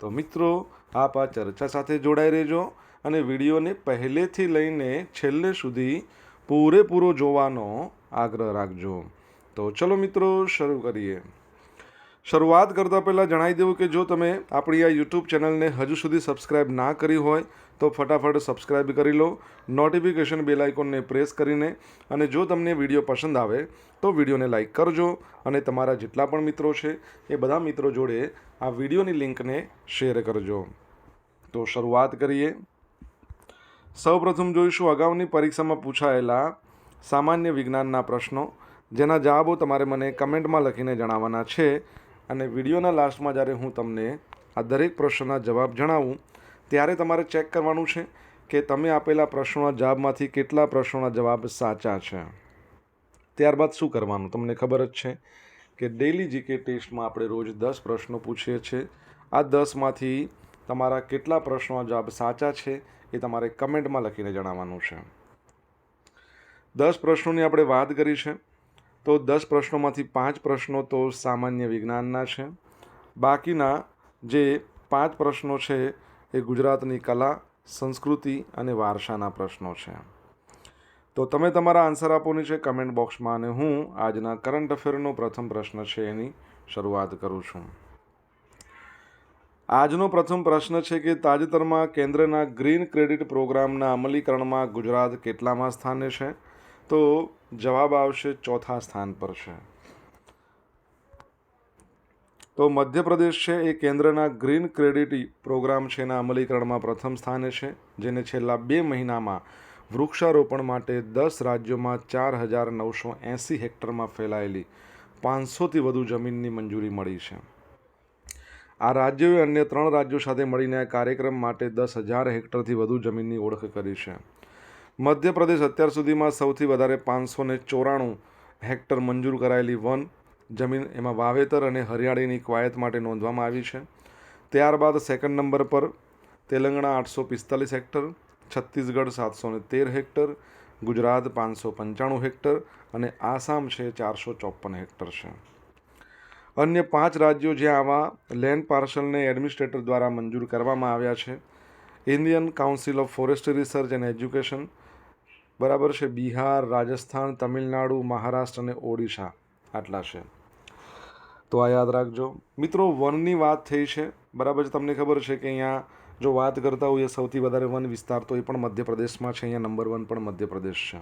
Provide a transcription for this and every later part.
તો મિત્રો, આપ આ ચર્ચા સાથે જોડાઈ રહેજો અને વિડીયોને પહેલેથી લઈને છેલ્લે સુધી પૂરેપૂરો જોવાનો આગ્રહ રાખજો. તો ચલો મિત્રો, શરૂ કરીએ. શરૂઆત કરતાં પહેલાં જણાવી દેવું કે જો તમે આપણી આ યુટ્યુબ ચેનલને હજુ સુધી સબસ્ક્રાઇબ ના કરી હોય તો ફટાફટ સબસ્ક્રાઇબ કરી લો નોટિફિકેશન બેલ આઇકોનને પ્રેસ કરીને અને જો તમને વીડિયો પસંદ આવે, તો વિડીયોને લાઇક કરજો અને તમારા જેટલા પણ મિત્રો છે, એ બધા મિત્રો જોડે આ વિડીયોની લિંકને શેર કરજો. તો શરૂઆત કરીએ. સૌપ્રથમ જોઈશું અગાઉની પરીક્ષામાં પૂછાયેલા સામાન્ય વિજ્ઞાનના પ્રશ્નો, જેના જવાબો તમારે મને કમેન્ટમાં લખીને જણાવવાના છે અને વિડીયોના લાસ્ટમાં જ્યારે હું તમને આ દરેક પ્રશ્નના જવાબ જણાવું ત્યારે તમારે ચેક કરવાનું છે કે તમે આપેલા પ્રશ્નોના જવાબમાંથી કેટલા પ્રશ્નોના જવાબ સાચા છે. ત્યારબાદ શું કરવાનું? તમને ખબર જ છે કે ડેઇલી જીકે ટેસ્ટમાં આપણે રોજ દસ પ્રશ્નો પૂછીએ છીએ. આ દસમાંથી તમારા કેટલા પ્રશ્નોના જવાબ સાચા છે એ તમારે કમેન્ટમાં લખીને જણાવવાનું છે. દસ પ્રશ્નોની આપણે વાત કરી છે. તો દસ પ્રશ્નોમાંથી પાંચ પ્રશ્નો તો સામાન્ય વિજ્ઞાનના છે. બાકીના જે પાંચ પ્રશ્નો છે એ ગુજરાતની કલા, સંસ્કૃતિ અને વારસાના પ્રશ્નો છે. તો તમે તમારા આન્સર આપોની છે કમેન્ટ બોક્સમાં અને હું આજના કરંટ અફેરનો પ્રથમ પ્રશ્ન છે એની શરૂઆત કરું છું. આજનો પ્રથમ પ્રશ્ન છે કે તાજેતરમાં કેન્દ્રના ગ્રીન ક્રેડિટ પ્રોગ્રામના અમલીકરણમાં ગુજરાત કેટલામાં સ્થાને છે? તો જવાબ આવશે ચોથા સ્થાન પર છે. તો મધ્યપ્રદેશ છે, એ કેન્દ્રના ગ્રીન ક્રેડિટ પ્રોગ્રામ છે એના અમલીકરણમાં પ્રથમ સ્થાને છે, જેને છેલ્લા બે મહિનામાં વૃક્ષારોપણ માટે દસ રાજ્યોમાં ચાર હજાર નવસો એંસી હેક્ટરમાં ફેલાયેલી પાંચસોથી વધુ જમીનની મંજૂરી મળી છે. આ રાજ્યોએ અન્ય ત્રણ રાજ્યો સાથે મળીને આ કાર્યક્રમ માટે દસ હજાર હેક્ટરથી વધુ જમીનની ઓળખ કરી છે. મધ્યપ્રદેશ અત્યાર સુધીમાં સૌથી વધારે પાંચસો ચોરાણું હેક્ટર મંજૂર કરાયેલી વન જમીન એમાં વાવેતર અને હરિયાળીની કવાયત માટે નોંધવામાં આવી છે. ત્યારબાદ સેકન્ડ નંબર પર તેલંગણા આઠસો પિસ્તાલીસ હેક્ટર, છત્તીસગઢ સાતસો ને તેર હેક્ટર, ગુજરાત પાંચસો પંચાણું હેક્ટર અને આસામ છે ચારસો ચોપન હેક્ટર છે. અન્ય પાંચ રાજ્યો જ્યાં આવા લેન્ડ પાર્સલને એડમિનિસ્ટ્રેટર દ્વારા મંજૂર કરવામાં આવ્યા છે. Indian council of forest research and education બરાબર છે, બિહાર, રાજસ્થાન, તમિલનાડુ, મહારાષ્ટ્ર અને ઓડિશા. આટલા છે. તો આ યાદ રાખજો. મિત્રો, વનની વાત થઈ છે. બરાબર છે તમને ખબર છે કે અહીંયા જો વાત કરતા હોઈએ સૌથી વધારે વન વિસ્તાર તો એ પણ મધ્યપ્રદેશમાં છે. અહીંયા નંબર વન પણ મધ્યપ્રદેશ છે.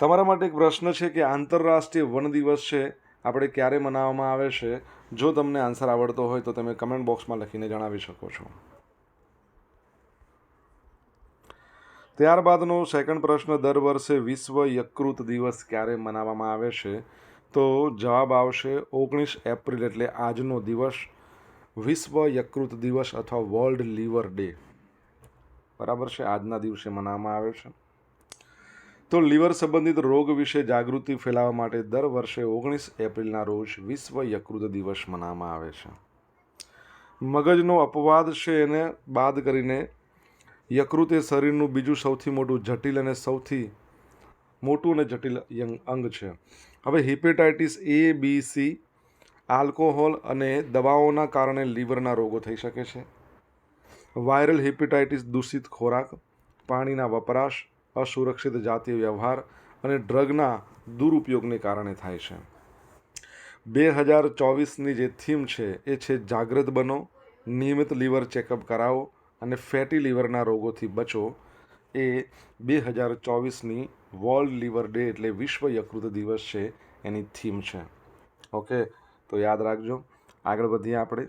તમારા માટે એક પ્રશ્ન છે કે આંતરરાષ્ટ્રીય વન દિવસ છે, આપણે ક્યારે મનાવવામાં આવે છે? જો તમને આન્સર આવડતો હોય તો તમે કમેન્ટ બોક્સમાં લખીને જણાવી શકો છો. ત્યારબાદનો સેકન્ડ પ્રશ્ન, દર વર્ષે વિશ્વ યકૃત દિવસ ક્યારે મનાવવામાં આવે છે? તો જવાબ આવશે ઓગણીસ એપ્રિલ, એટલે આજનો દિવસ વિશ્વ યકૃત દિવસ અથવા વર્લ્ડ લીવર ડે. બરાબર છે? આજના દિવસે મનાવવામાં આવે છે. તો લીવર સંબંધિત રોગ વિશે જાગૃતિ ફેલાવવા માટે દર વર્ષે ઓગણીસ એપ્રિલના રોજ વિશ્વ યકૃત દિવસ મનાવવામાં આવે છે. મગજનો અપવાદ છે એને બાદ કરીને યકૃત એ શરીરનું બીજું સૌથી મોટું જટિલ અને સૌથી મોટું અને જટિલ અંગ છે. હવે hepatitis A, B, C, alcohol અને દવાઓના કારણે લીવરના રોગો થઈ શકે છે. વાયરલ હિપેટાઇટિસ દૂષિત ખોરાક, પાણીના વપરાશ, અસુરક્ષિત જાતીય વ્યવહાર અને ડ્રગના દુરુપયોગને કારણે થાય છે. બે હજાર ચોવીસની જે થીમ છે એ છે જાગૃત બનો, નિયમિત લીવર ચેકઅપ કરાવો અને ફેટી લીવરના રોગોથી બચો એ બે હજાર ચોવીસની વર્લ્ડ લીવર ડે એટલે વિશ્વ યકૃત દિવસ છે, એની થીમ છે. ઓકે, તો યાદ રાખજો. આગળ વધીએ આપણે.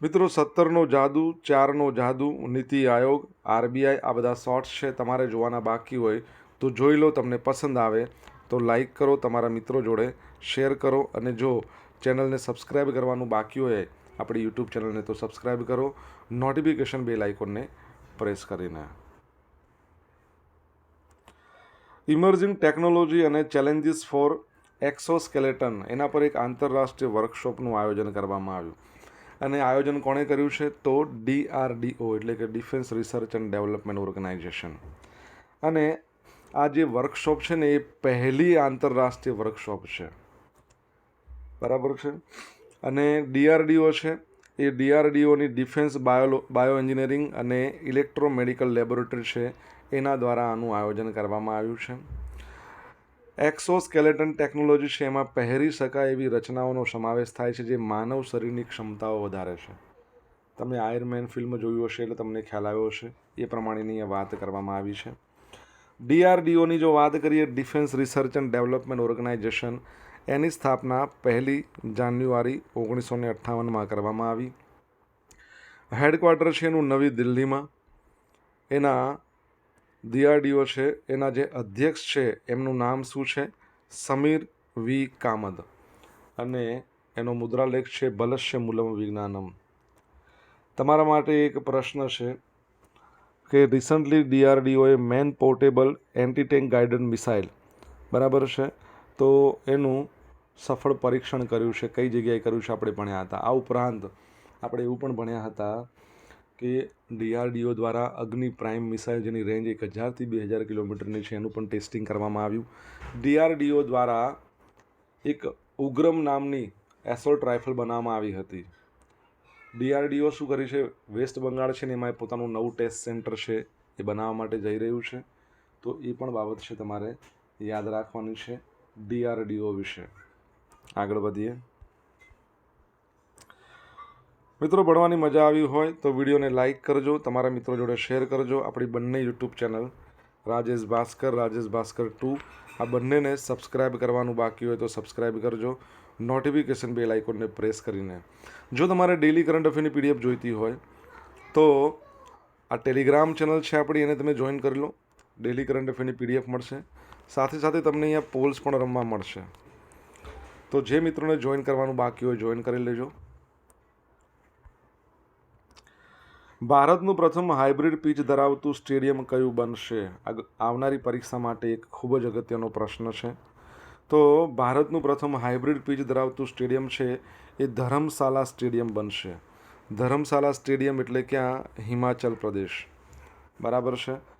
મિત્રો, સત્તરનો જાદુ, ચારનો જાદુ, નીતિ આયોગ, આરબીઆઈ, આ બધા શોર્ટ્સ છે, તમારે જોવાના બાકી હોય તો જોઈ લો, તમને પસંદ આવે તો લાઈક કરો, તમારા મિત્રો જોડે શેર કરો અને જો ચેનલને સબસ્ક્રાઈબ કરવાનું બાકી હોય આપણી યુટ્યુબ ચેનલને તો સબસ્ક્રાઈબ કરો. નોટિફિકેશન બેલ આઇકોનને પ્રેસ કરીને. ઇમર્જિંગ ટેકનોલોજી અને ચેલેન્જીસ ફોર એક્સોસ્કેલેટન એના પર એક આંતરરાષ્ટ્રીય વર્કશોપનું આયોજન કરવામાં આવ્યું. અને આયોજન કોણે કર્યું છે? તો ડીઆરડીઓ એટલે કે defence research and development organisation અને આ જે વર્કશોપ છે ને, એ પહેલી આંતરરાષ્ટ્રીય વર્કશોપ છે. બરાબર છે? અને ડીઆરડીઓ છે, એ ડીઆરડીઓની ડિફેન્સ બાયો બાયો એન્જિનિયરિંગ અને ઇલેક્ટ્રોમેડિકલ લેબોરેટરી છે, એના દ્વારા આનું આયોજન કરવામાં આવ્યું છે. એક્સોસ્કેલેટન ટેકનોલોજી છે, એમાં પહેરી શકાય એવી રચનાઓનો સમાવેશ થાય છે, જે માનવ શરીરની ક્ષમતાઓ વધારે છે. તમે આયરમેન ફિલ્મ જોયું હશે એટલે તમને ખ્યાલ આવ્યો હશે, એ પ્રમાણેની વાત કરવામાં આવી છે. ડીઆરડીઓની જો વાત કરીએ, defence research and development organisation એની સ્થાપના પહેલી જાન્યુઆરી ઓગણીસો ને અઠ્ઠાવનમાં કરવામાં આવી. હેડક્વાર્ટર છે એનું નવી દિલ્હીમાં. એના ડીઆરડીઓ છે, એના જે અધ્યક્ષ છે, એમનું નામ શું છે? સમીર વી. કામદ. અને એનો મુદ્રાલેખ છે બલશ્ય મૂલમ વિજ્ઞાનમ. તમારા માટે એક પ્રશ્ન છે કે recently ડીઆરડીઓએ man portable anti tank guided missile. બરાબર છે? તો એનું સફળ પરીક્ષણ કર્યું છે, કઈ જગ્યાએ કર્યું છે આપણે ભણ્યા હતા. આ ઉપરાંત આપણે એવું પણ ભણ્યા હતા કે ડીઆરડીઓ દ્વારા અગ્નિ પ્રાઇમ મિસાઇલ જેની રેન્જ એક હજારથી બે હજાર કિલોમીટરની છે, એનું પણ ટેસ્ટિંગ કરવામાં આવ્યું. ડીઆરડીઓ દ્વારા એક ઉગ્રમ નામની એસોલ્ટ રાઇફલ બનાવવામાં આવી હતી. ડીઆરડીઓ શું કરી છે? વેસ્ટ બંગાળ છે ને એમાં પોતાનું નવું ટેસ્ટ સેન્ટર છે, એ બનાવવા માટે જઈ રહ્યું છે. તો એ પણ બાબત છે તમારે યાદ રાખવાની છે ડીઆરડીઓ વિશે. આગળ વધીએ. મિત્રો, ભણવાની મજા આવી હોય તો વિડીયોને લાઇક કરજો, તમારા મિત્રો જોડે શેર કરજો. આપણી બંને YouTube channel Rajesh Bhaskar Rajesh Bhaskar two. આ બંનેને સબસ્ક્રાઇબ કરવાનું બાકી હોય તો સબસ્ક્રાઇબ કરજો. નોટિફિકેશન બેલ આઇકોનને પ્રેસ કરીને. જો તમારે ડેલી કરંટ અફેરની પીડીએફ જોઈતી હોય તો આ ટેલિગ્રામ ચેનલ છે આપણી, એને તમે જોઈન કરી લો. ડેલી કરંટ અફેરની પીડીએફ મળશે. સાથે સાથે તમને અહીંયા પોલ્સ પણ રમવા મળશે. તો જે મિત્રોને જોઈન કરવાનું બાકી હોય જોઈન કરી લેજો. ભારતનું પ્રથમ હાઇબ્રિડ પીચ ધરાવતું સ્ટેડિયમ કયું બનશે? આવનારી પરીક્ષા માટે એક ખૂબ જ અગત્યનો પ્રશ્ન છે. તો ભારતનું પ્રથમ હાઇબ્રિડ પીચ ધરાવતું સ્ટેડિયમ છે એ ધરમશાલા સ્ટેડિયમ બનશે. ધરમશાલા સ્ટેડિયમ એટલે ક્યાં? હિમાચલ પ્રદેશ. બરાબર છે?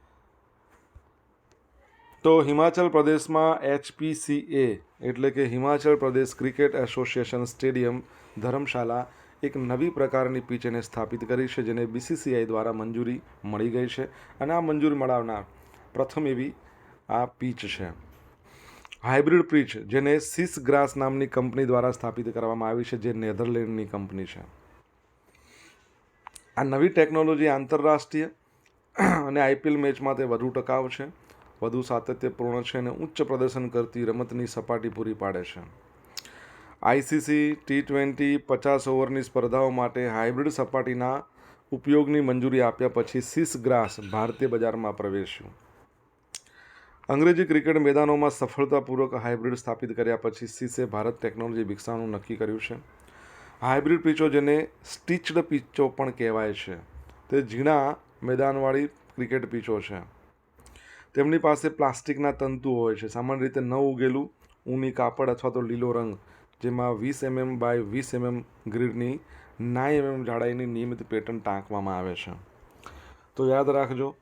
તો હિમાચલ પ્રદેશમાં એચપીસીએ એટલે કે Himachal Pradesh cricket association stadium dharamshala એક નવી પ્રકારની પીચ એને સ્થાપિત કરી છે, જેને બીસીસીઆઈ દ્વારા મંજૂરી મળી ગઈ છે અને આ મંજૂરી મળાવનાર પ્રથમ એવી આ પીચ છે. હાઇબ્રિડ પીચ, જેને સિસ ગ્રાસ નામની કંપની દ્વારા સ્થાપિત કરવામાં આવી છે, જે નેધરલેન્ડની કંપની છે. આ નવી ટેકનોલોજી આંતરરાષ્ટ્રીય અને આઈપીએલ મેચમાં તે વધુ ટકાઉ છે. વધુ સાતત્યપૂર્ણ છે અને ઉચ્ચ પ્રદર્શન કરતી રમતની સપાટી પૂરી પાડે છે. આઈસીસી, ટી ટ્વેન્ટી પચાસ ઓવરની સ્પર્ધાઓ માટે હાઇબ્રિડ સપાટીના ઉપયોગની મંજૂરી આપ્યા પછી સીસ ગ્રાસ ભારતીય બજારમાં પ્રવેશ્યું. અંગ્રેજી ક્રિકેટ મેદાનોમાં સફળતાપૂર્વક હાઇબ્રિડ સ્થાપિત કર્યા પછી સીસે ભારત ટેકનોલોજી વિકસાવવાનું નક્કી કર્યું છે. હાઇબ્રિડ પીચો જેને સ્ટીચડ પીચો પણ કહેવાય છે. તે ઝીણા મેદાનવાળી ક્રિકેટ પીચો છે. તેમની પાસે પ્લાસ્ટિકના તંતુ હોય છે. સામાન્ય રીતે ન ઉગેલું ઊની કાપડ અથવા તો લીલો રંગ, જેમાં વીસ એમએમ બાય વીસ એમએમ ગ્રીડની નાઈ એમએમ જાડાઈની નિયમિત પેટર્ન ટાંકવામાં આવે છે. તો યાદ રાખજો,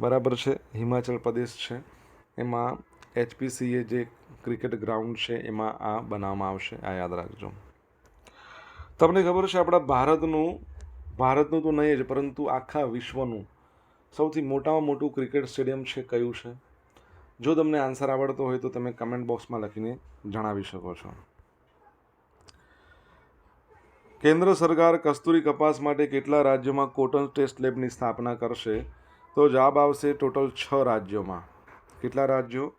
બરાબર છે, હિમાચલ પ્રદેશ છે. એમાં એચપીસીએ જે ક્રિકેટ ગ્રાઉન્ડ છે, એમાં આ બનાવવામાં આવશે. આ યાદ રાખજો. તમને ખબર છે, આપણા ભારતનું ભારતનું તો નહીં જ, પરંતુ આખા વિશ્વનું સૌથી મોટામાં મોટું ક્રિકેટ સ્ટેડિયમ છે કયું છે? જો તમને આન્સર આવડતો હોય તો તમે કમેન્ટ બોક્સમાં લખીને જણાવી શકો છો. કેન્દ્ર સરકાર કસ્તુરી કપાસ માટે કેટલા રાજ્યોમાં કોટન ટેસ્ટ લેબની સ્થાપના કરશે? તો જવાબ આવશે ટોટલ છ રાજ્યોમાં. કેટલા રાજ્યો?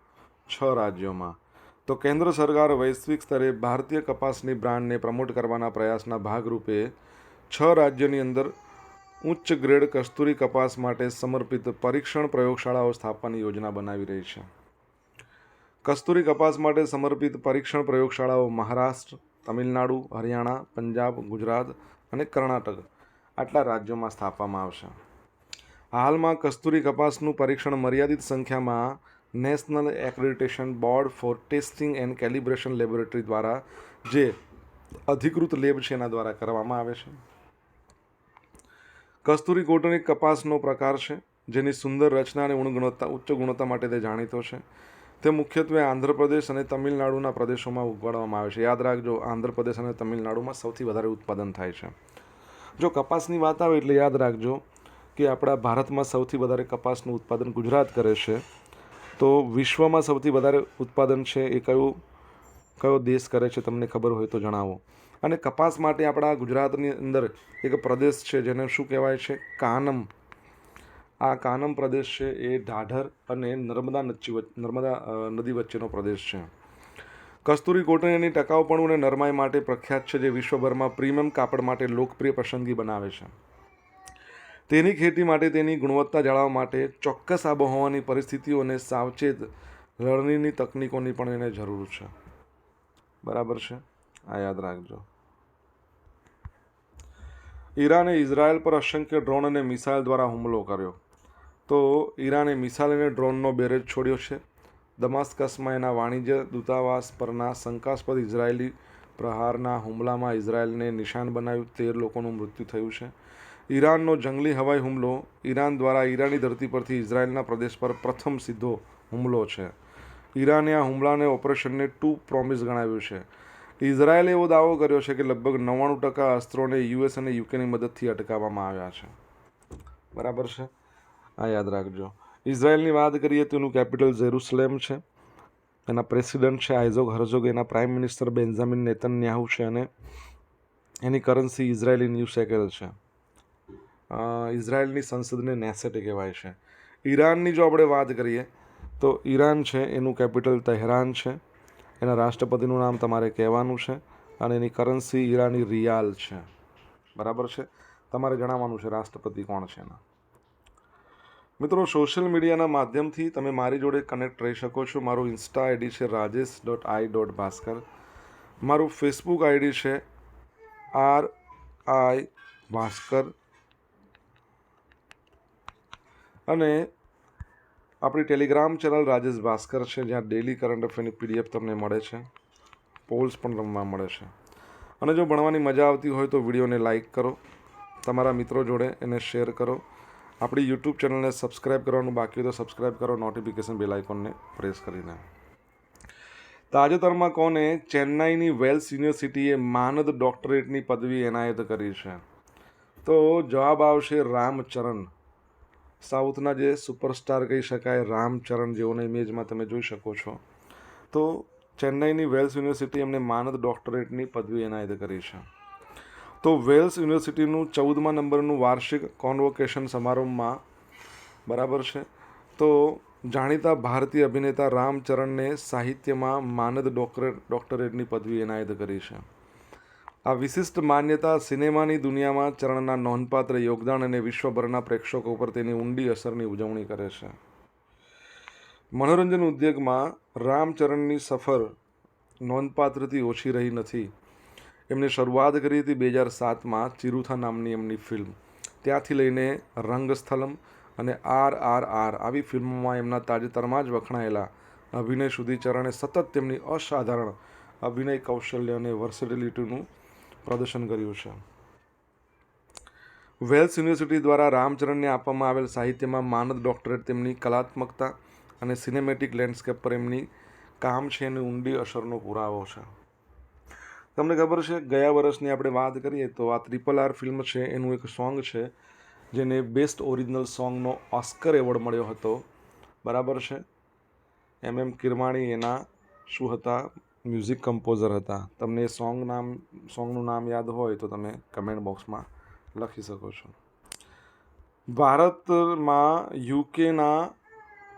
છ રાજ્યોમાં. તો કેન્દ્ર સરકાર વૈશ્વિક સ્તરે ભારતીય કપાસની બ્રાન્ડને પ્રમોટ કરવાના પ્રયાસના ભાગરૂપે છ રાજ્યોની અંદર ઉચ્ચ ગ્રેડ કસ્તુરી કપાસ માટે સમર્પિત પરીક્ષણ પ્રયોગશાળાઓ સ્થાપવાની યોજના બનાવી રહી છે. કસ્તુરી કપાસ માટે સમર્પિત પરીક્ષણ પ્રયોગશાળાઓ મહારાષ્ટ્ર, તમિલનાડુ, હરિયાણા, પંજાબ, ગુજરાત અને કર્ણાટક આટલા રાજ્યોમાં સ્થાપવામાં આવશે. હાલમાં કસ્તુરી કપાસનું પરીક્ષણ મર્યાદિત સંખ્યામાં national accreditation board for testing and calibration laboratory દ્વારા, જે અધિકૃત લેબ છે એના દ્વારા કરવામાં આવે છે. કસ્તુરી કોટન એક કપાસનો પ્રકાર છે, જેની સુંદર રચના અને ગુણવત્તા ઉચ્ચ ગુણવત્તા માટે તે જાણીતો છે. તે મુખ્યત્વે આંધ્રપ્રદેશ અને તમિલનાડુના પ્રદેશોમાં ઉગાડવામાં આવે છે. યાદ રાખજો, આંધ્રપ્રદેશ અને તમિલનાડુમાં સૌથી વધારે ઉત્પાદન થાય છે. જો કપાસની વાત આવે એટલે યાદ રાખજો કે આપણા ભારતમાં સૌથી વધારે કપાસનું ઉત્પાદન ગુજરાત કરે છે. તો વિશ્વમાં સૌથી વધારે ઉત્પાદન છે એ કયું, કયો દેશ કરે છે તમને ખબર હોય તો જણાવો. અને કપાસ માટે આપણા ગુજરાતની અંદર એક પ્રદેશ છે જેને શું કહેવાય છે? કાનમ. આ કાનમ પ્રદેશ છે એ ઢાઢર અને નર્મદા નચ્ચી નર્મદા નદી વચ્ચેનો પ્રદેશ છે. કસ્તુરી કોટન એની ટકાઉપણું અને નરમાઈ માટે પ્રખ્યાત છે જે વિશ્વભરમાં પ્રીમિયમ કાપડ માટે લોકપ્રિય પસંદગી બનાવે છે. તેની ખેતી માટે તેની ગુણવત્તા જાળવવા માટે ચોક્કસ આબોહવાની પરિસ્થિતિઓ અને સાવચેત લણણીની તકનીકોની પણ એને જરૂર છે. બરાબર છે? આ યાદ રાખજો. ઈરાને ઇઝરાયલ પર અસંખ્ય ડ્રોન અને મિસાઇલ દ્વારા હુમલો કર્યો. તો ઈરાને મિસાઇલ અને ડ્રોનનો બેરેજ છોડ્યો છે. દમાસ્કસમાં એના વાણિજ્ય દૂતાવાસ પરના શંકાસ્પદ ઇઝરાયેલી પ્રહારના હુમલામાં ઇઝરાયલને નિશાન બનાવ્યું. તેર લોકોનું મૃત્યુ થયું છે. ઈરાનનો જંગલી હવાઈ હુમલો ઈરાન દ્વારા ઈરાની ધરતી પરથી ઇઝરાયલના પ્રદેશ પર પ્રથમ સીધો હુમલો છે. ઈરાને આ હુમલાને ઓપરેશનને ટુ પ્રોમિસ ગણાવ્યું છે. ઇઝરાયેલે એવો દાવો કર્યો છે કે લગભગ નવ્વાણું ટકા અસ્ત્રોને યુએસ અને યુકેની મદદથી અટકાવવામાં આવ્યા છે. બરાબર છે? આ યાદ રાખજો. ઇઝરાયલની વાત કરીએ તો એનું કેપિટલ જેરુસલેમ છે. એના પ્રેસિડેન્ટ છે આઇઝોગ હર્ઝોગ, એના પ્રાઇમ મિનિસ્ટર બેન્ઝામિન નેતન્યાહુ છે અને એની કરન્સી ઇઝરાયેલી ન્યૂ સેકેલ છે. ઇઝરાયલની સંસદને નેસેટ કહેવાય છે. ઈરાનની જો આપણે વાત કરીએ તો ઈરાન છે, એનું કેપિટલ તહેરાન છે. એના રાષ્ટ્રપતિનું નામ તમારે કહેવાનું છે અને એની કરન્સી ઈરાની રિયાલ છે. બરાબર છે? તમારે જણાવવાનું છે રાષ્ટ્રપતિ કોણ છે એના? મિત્રો, સોશિયલ મીડિયાના માધ્યમથી તમે મારી જોડે કનેક્ટ રહી શકો છો. મારું ઇન્સ્ટા આઈડી છે Rajesh dot I dot Bhaskar. મારું ફેસબુક આઈડી છે આર આઈ ભાસ્કર. અને આપણી ટેલિગ્રામ ચેનલ રાજેશ ભાસ્કર છે, જ્યાં ડેલી કરંટ અફેરની પીડીએફ તમને મળે છે. પોલ્સ પણ રમવા મળે છે. અને જો ભણવાની મજા આવતી હોય તો વિડીયોને લાઇક કરો. તમારા મિત્રો જોડે એને શેર કરો. આપણી યુટ્યુબ ચેનલને સબસ્ક્રાઇબ કરવાનું બાકી હોય તો સબસ્ક્રાઇબ કરો નોટિફિકેશન બેલ આઇકોનને પ્રેસ કરીને. તાજેતરમાં કોને ચેન્નાઈની વેલ્સ યુનિવર્સિટીએ માનદ ડોક્ટરેટની પદવી એનાયત કરી છે? તો જવાબ આવશે રામચરણ. સાઉથના જે સુપરસ્ટાર કહી શકાય, રામચરણ જેઓના ઇમેજમાં તમે જોઈ શકો છો. તો ચેન્નાઈની વેલ્સ યુનિવર્સિટી એમને માનદ ડોક્ટરેટની પદવી એનાયત કરી છે. તો વેલ્સ યુનિવર્સિટીનું ચૌદમા નંબરનું વાર્ષિક કોન્વોકેશન સમારંભમાં બરાબર છે. તો જાણીતા ભારતીય અભિનેતા રામચરણને સાહિત્યમાં માનદ ડોક્ટરેટ ડોક્ટરેટની પદવી એનાયત કરી છે. આ વિશિષ્ટ માન્યતા સિનેમાની દુનિયામાં ચરણના નોંધપાત્ર યોગદાન અને વિશ્વભરના પ્રેક્ષકો પર તેની ઊંડી અસરની ઉજવણી કરે છે. મનોરંજન ઉદ્યોગમાં રામચરણની સફર નોંધપાત્રથી ઓછી રહી નથી. એમને શરૂઆત કરી હતી બે હજાર સાતમાં ચિરુથા નામની એમની ફિલ્મ. ત્યાંથી લઈને રંગસ્થલમ અને આર આર આર આવી ફિલ્મોમાં એમના તાજેતરમાં જ વખણાયેલા અભિનય સુધી ચરણે સતત તેમની અસાધારણ અભિનય કૌશલ્ય અને વર્સેટિલિટીનું પ્રદર્શન કર્યું છે. વેલ્સ યુનિવર્સિટી દ્વારા રામચરણને આપવામાં આવેલ સાહિત્યમાં માનદ ડોક્ટરેટ તેમની કલાત્મકતા અને સિનેમેટિક લેન્ડસ્કેપ પર એમની કામ છે એની ઊંડી અસરનો પુરાવો છે. તમને ખબર છે, ગયા વર્ષની આપણે વાત કરીએ તો આ ત્રિપલ આર ફિલ્મ છે, એનું એક સોંગ છે, જેને બેસ્ટ ઓરિજિનલ સોંગનો ઓસ્કર એવોર્ડ મળ્યો હતો. બરાબર છે? એમ એમ કિરમાણી એના શું હતા? મ્યુઝિક કમ્પોઝર હતા. તમને સોંગ નામ, સોંગનું નામ યાદ હોય તો તમે કમેન્ટ બોક્સમાં લખી શકો છો. ભારતમાં યુકેના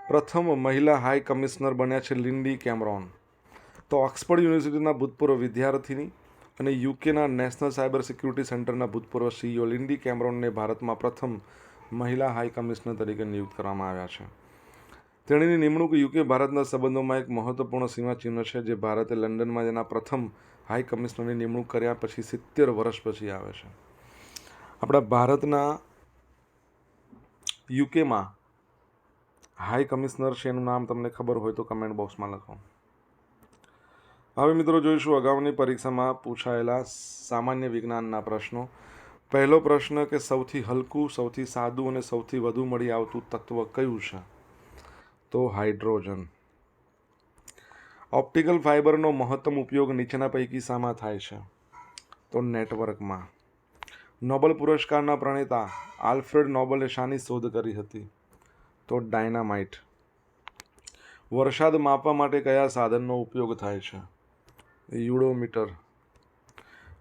પ્રથમ મહિલા હાઈ કમિશનર બન્યા છે લિન્ડી કેમરોન. તો ઓક્સફર્ડ યુનિવર્સિટીના ભૂતપૂર્વ વિદ્યાર્થીની અને યુકેના નેશનલ સાયબર સિક્યુરિટી સેન્ટરના ભૂતપૂર્વ સીઈઓ લિન્ડી કેમરોનને ભારતમાં પ્રથમ મહિલા હાઈ કમિશનર તરીકે નિયુક્ત કરવામાં આવ્યા છે. તેણીની નિમણૂક યુકે ભારતના સંબંધોમાં એક મહત્વપૂર્ણ સીમાચિહ્ન છે, જે ભારતે લંડનમાં તેના પ્રથમ હાઈ કમિશનરની નિમણૂક કર્યા પછી સિત્તેર વર્ષ પછી આવે છે. આપણા ભારતના યુકેમાં હાઈ કમિશનર છે એનું નામ તમને ખબર હોય તો કમેન્ટ બોક્સમાં લખો. હવે મિત્રો જોઈશું અગાઉની પરીક્ષામાં પૂછાયેલા સામાન્ય વિજ્ઞાનના પ્રશ્નો. પહેલો પ્રશ્ન કે સૌથી હલકું, સૌથી સાદું અને સૌથી વધુ મળી આવતું તત્વ કયું છે? તો હાઇડ્રોજન. ઓપ્ટિકલ ફાઇબરનો મહત્તમ ઉપયોગ નીચેના પૈકી શામાં થાય છે. તો નેટવર્કમાં. નોબલ પુરસ્કારના પ્રણેતા આલ્ફ્રેડ નોબલે શાની શોધ કરી હતી? તો ડાયનામાઇટ. વરસાદ માપવા માટે કયા સાધનનો ઉપયોગ થાય છે? યુડોમીટર.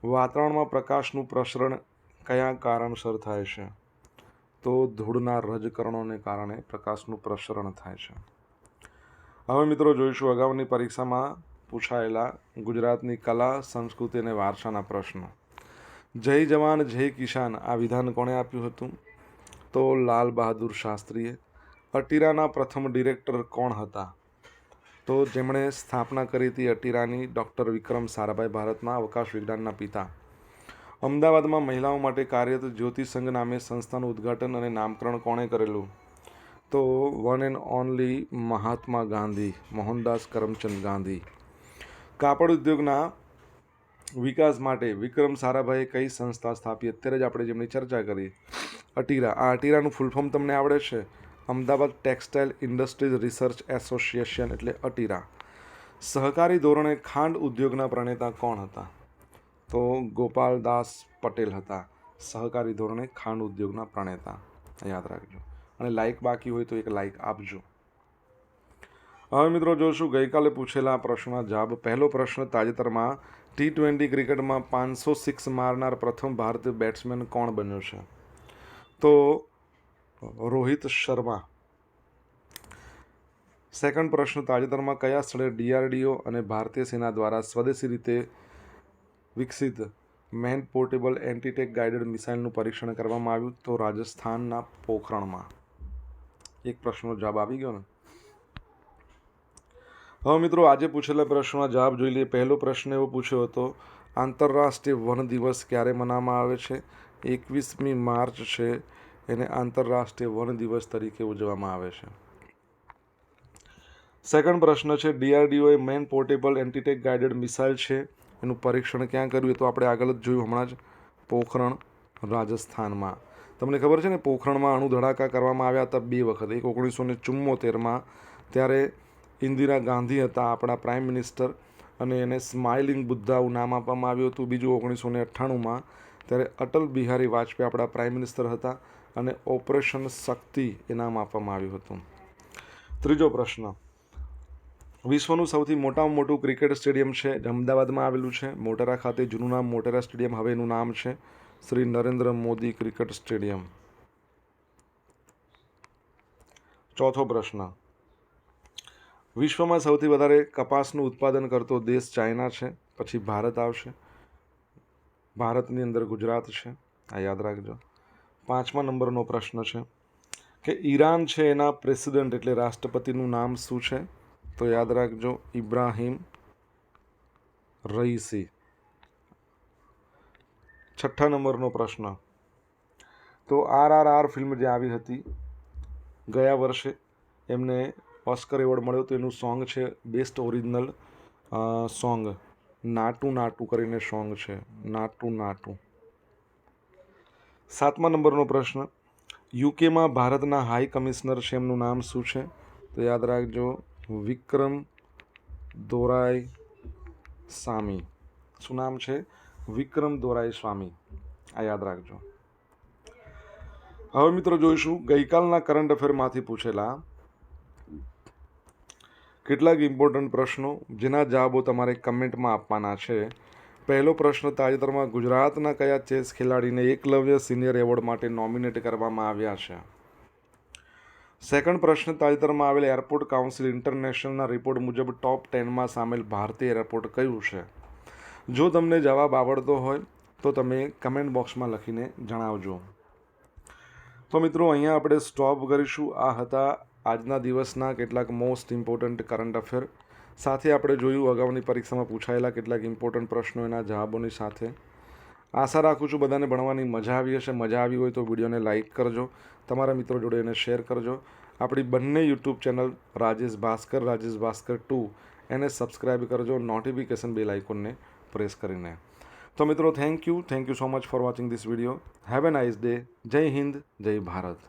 વાતાવરણમાં પ્રકાશનું પ્રસરણ કયા કારણસર થાય છે? તો ધૂળના રજકરણોને કારણે પ્રકાશનું પ્રસરણ થાય છે. હવે મિત્રો જોઈશું અગાઉની પરીક્ષામાં પૂછાયેલા ગુજરાતની કલા, સંસ્કૃતિ અને વારસાના પ્રશ્નો. જય જવાન, જય કિસાન આ વિધાન કોણે આપ્યું હતું? તો લાલ બહાદુર શાસ્ત્રીએ. અટીરાના પ્રથમ ડિરેક્ટર કોણ હતા? તો જેમણે સ્થાપના કરી હતી અટીરાની ડૉક્ટર વિક્રમ સારાભાઈ ભારતના અવકાશ વિજ્ઞાનના પિતા. અમદાવાદમાં મહિલાઓ માટે કાર્યરત જ્યોતિ સંઘ નામે સંસ્થાનું ઉદ્ઘાટન અને નામકરણ કોણે કરેલું? તો one and only Mahatma Gandhi, Mohandas Karamchand Gandhi. કાપડ ઉદ્યોગના વિકાસ માટે વિક્રમ સારાભાઈએ કઈ સંસ્થા સ્થાપી? અત્યારે જ આપણે જેમની ચર્ચા કરી અટીરા. આ અટીરાનું ફૂલફોર્મ તમને આવડે છે? Ahmedabad textile industries research association એટલે અટીરા. સહકારી ધોરણે ખાંડ ઉદ્યોગના પ્રણેતા કોણ હતા? તો ગોપાલદાસ પટેલ હતા. સહકારી ધોરણે ખાંડ ઉદ્યોગના પ્રણેતા. યાદ રાખજો. અને લાઇક બાકી હોય તો એક લાઇક આપજો. હવે મિત્રો જોશું, ગઈકાલે પૂછેલા પ્રશ્નના જવાબ. પહેલો પ્રશ્ન, તાજેતરમાં ટી ટ્વેન્ટી ક્રિકેટમાં પાંચસો સિક્સ મારનાર પ્રથમ ભારતીય બેટ્સમેન કોણ બન્યો છે? તો રોહિત શર્મા. સેકન્ડ પ્રશ્ન, તાજેતરમાં કયા સ્થળે ડીઆરડીઓ અને ભારતીય સેના દ્વારા સ્વદેશી રીતે વિકસિત મેન પોર્ટેબલ એન્ટીટેક ગાઇડેડ મિસાઇલનું પરીક્ષણ કરવામાં આવ્યું તો રાજસ્થાનના પોખરણમાં. એક પ્રશ્નનો જવાબ આવી ગયો ને? હવે મિત્રો આજે પૂછેલા પ્રશ્નના જવાબ જોઈ લઈએ. પહેલો પ્રશ્ન એવો પૂછ્યો હતો, આંતરરાષ્ટ્રીય વન દિવસ ક્યારે મનાવવામાં આવે છે? એકવીસમી માર્ચ છે, એને આંતરરાષ્ટ્રીય વન દિવસ તરીકે ઉજવવામાં આવે છે. સેકન્ડ પ્રશ્ન છે, ડીઆરડીઓએ man portable antitank guided missile છે એનું પરીક્ષણ ક્યાં કર્યું એ તો આપણે આગળ જ જોયું હમણાં જ પોખરણ રાજસ્થાનમાં. તમને ખબર છે ને પોખરણમાં અણુ ધડાકા કરવામાં આવ્યા હતા બે વખત, એક ઓગણીસો ને ચુમ્મોતેરમાં ત્યારે ઇન્દિરા ગાંધી હતા આપણા પ્રાઇમ મિનિસ્ટર અને એને સ્માઇલિંગ બુદ્ધાવું નામ આપવામાં આવ્યું હતું. બીજું ઓગણીસો ને અઠ્ઠાણુંમાં ત્યારે અટલ બિહારી વાજપેયી આપણા પ્રાઇમ મિનિસ્ટર હતા અને ઓપરેશન શક્તિ એ નામ આપવામાં આવ્યું હતું. ત્રીજો પ્રશ્ન વિશ્વનું સૌથી મોટામાં મોટું ક્રિકેટ સ્ટેડિયમ છે, જે અમદાવાદમાં આવેલું છે. મોટેરા ખાતે જૂનું નામ મોટેરા સ્ટેડિયમ, હવે એનું નામ છે શ્રી નરેન્દ્ર મોદી ક્રિકેટ સ્ટેડિયમ. ચોથો પ્રશ્ન. વિશ્વમાં સૌથી વધારે કપાસનું ઉત્પાદન કરતો દેશ ચાઇના છે, પછી ભારત આવશે. ભારતની અંદર ગુજરાત છે, આ યાદ રાખજો. પાંચમા નંબરનો પ્રશ્ન છે કે ઈરાન છે એના પ્રેસિડેન્ટ એટલે રાષ્ટ્રપતિનું નામ શું છે? તો યાદ રાખજો, ઇબ્રાહિમ રઈસી. છઠ્ઠા નંબરનો પ્રશ્ન. તો આર આર આર ફિલ્મ જે આવી હતી, ગયા વર્ષે એમને ઓસ્કર એવોર્ડ મળ્યો તો એનું સોંગ છે best original song. Naatu Naatu કરીને સોંગ છે. નાટુ નાટુ. સાતમા નંબરનો પ્રશ્ન. યુકેમાં ભારતના હાઈ કમિશનર છે, એમનું નામ શું છે? તો યાદ રાખજો વિક્રમ દોરાય સ્વામી. શું નામ છે? વિક્રમ દોરાય સ્વામી. આ યાદ રાખજો. હવે મિત્રો જોઈશું, ગઈકાલના કરંટ અફેરમાંથી પૂછેલા કેટલાક ઇમ્પોર્ટન્ટ પ્રશ્નો જેના જવાબો તમારે કમેન્ટમાં આપવાના છે. પહેલો પ્રશ્ન, તાજેતરમાં ગુજરાતના કયા ચેસ ખેલાડીને એકલવ્ય સિનિયર એવોર્ડ માટે નોમિનેટ કરવામાં આવ્યા છે? સેકન્ડ પ્રશ્ન તાજેતરમાં આવેલ એરપોર્ટ કાઉન્સિલ ઇન્ટરનેશનલના રિપોર્ટ મુજબ ટોપ ટેનમાં સામેલ ભારતીય એરપોર્ટ કયું છે? જો તમને જવાબ આવડતો હોય, તો તમે કમેન્ટ બોક્સમાં લખીને જણાવજો. તો મિત્રો, અહીંયા આપણે સ્ટોપ કરીશું. આ હતા આજના દિવસના કેટલાક મોસ્ટ ઇમ્પોર્ટન્ટ કરંટ અફેર સાથે આપણે જોયું, અગાઉની પરીક્ષામાં પૂછાયેલા કેટલાક ઇમ્પોર્ટન્ટ પ્રશ્નો એના જવાબોની સાથે. આશા રાખું છું બધાને ભણવાની મજા આવી હશે. મજા આવી હોય તો વિડીયોને લાઇક કરજો, તમારા મિત્રો જોડે એને શેર કરજો. આપણી બંને YouTube channel Rajesh Bhaskar Rajesh Bhaskar two, એને સબસ્ક્રાઈબ કરજો નોટિફિકેશન બેલ આઇકોનને પ્રેસ કરીને. તો મિત્રો thank you thank you so much for watching this video have a nice day જય હિન્દ, જય ભારત.